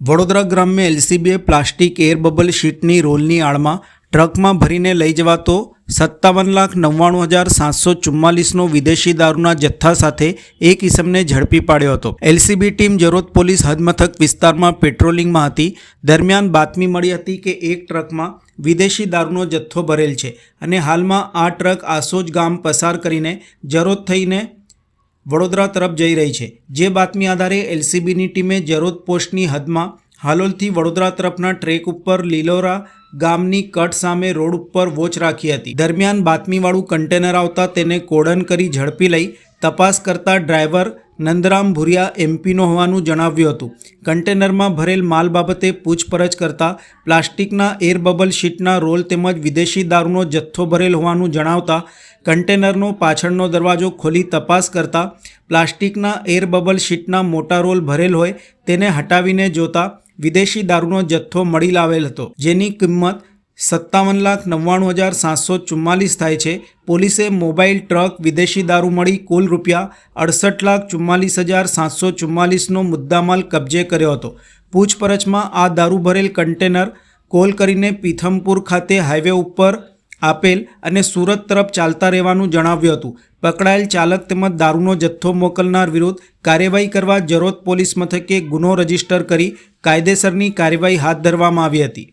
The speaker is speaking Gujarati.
વડોદરા ગ્રામ્ય એલસીબીએ પ્લાસ્ટિક એર બબલ શીટની રોલની આડમાં ટ્રકમાં ભરીને લઈ જવાતો સત્તાવન લાખ નવ્વાણું હજાર સાતસો ચુમ્માલીસનો વિદેશી દારૂના જથ્થા સાથે એક ઇસમને ઝડપી પાડ્યો હતો. એલસીબી ટીમ જરોદ પોલીસ હદમથક વિસ્તારમાં પેટ્રોલિંગમાં હતી. દરમિયાન બાતમી મળી હતી કે એક ટ્રકમાં વિદેશી દારૂનો જથ્થો ભરેલ છે અને હાલમાં આ ટ્રક આસોજ ગામ પસાર કરીને જરોદ થઈને વડોદરા તરફ જઈ રહી છે. જે બાતમી આધારે એલસીબીની ટીમે જરોદ પોસ્ટની હદમાં હાલોલથી વડોદરા તરફના ટ્રેક ઉપર લીલોરા ગામની કટ સામે રોડ ઉપર વોચ રાખી હતી. દરમિયાન બાતમીવાળું કન્ટેનર આવતા તેને કોડન કરી ઝડપી લઈ તપાસ કરતા ડ્રાઈવર નંદરામ ભુરિયા એમપીનો હોવાનું જણાવ્યું હતું. કન્ટેનરમાં ભરેલ માલ બાબતે પૂછપરછ કરતા પ્લાસ્ટિકના એર બબલ શીટના રોલ તેમજ વિદેશી દારૂનો જથ્થો ભરેલ હોવાનું જણાવતા કન્ટેનરનો પાછળનો દરવાજો ખોલી તપાસ કરતા પ્લાસ્ટિકના એર બબલ શીટના મોટા રોલ ભરેલ હોય તેને હટાવીને જોતા વિદેશી દારૂનો જથ્થો મળી લાવેલ હતો, જેની કિંમત સત્તાવન લાખ નવ્વાણું હજાર સાતસો ચુમ્માલીસ થાય છે. પોલીસે મોબાઈલ ટ્રક, વિદેશી દારૂ મળી કુલ રૂપિયા અડસઠ લાખ ચુમ્માલીસ હજાર સાતસો ચુમ્માલીસનો મુદ્દામાલ કબજે કર્યો હતો. પૂછપરછમાં આ દારૂ ભરેલ કન્ટેનર કોલ કરીને પીથમપુર ખાતે હાઈવે ઉપર આપેલ અને સુરત તરફ ચાલતા રહેવાનું જણાવ્યું હતું. પકડાયેલ ચાલક તેમજ દારૂનો જથ્થો મોકલનાર વિરુદ્ધ કાર્યવાહી કરવા જરોદ પોલીસ મથકે ગુનો રજિસ્ટર કરી કાયદેસરની કાર્યવાહી હાથ ધરવામાં આવી હતી.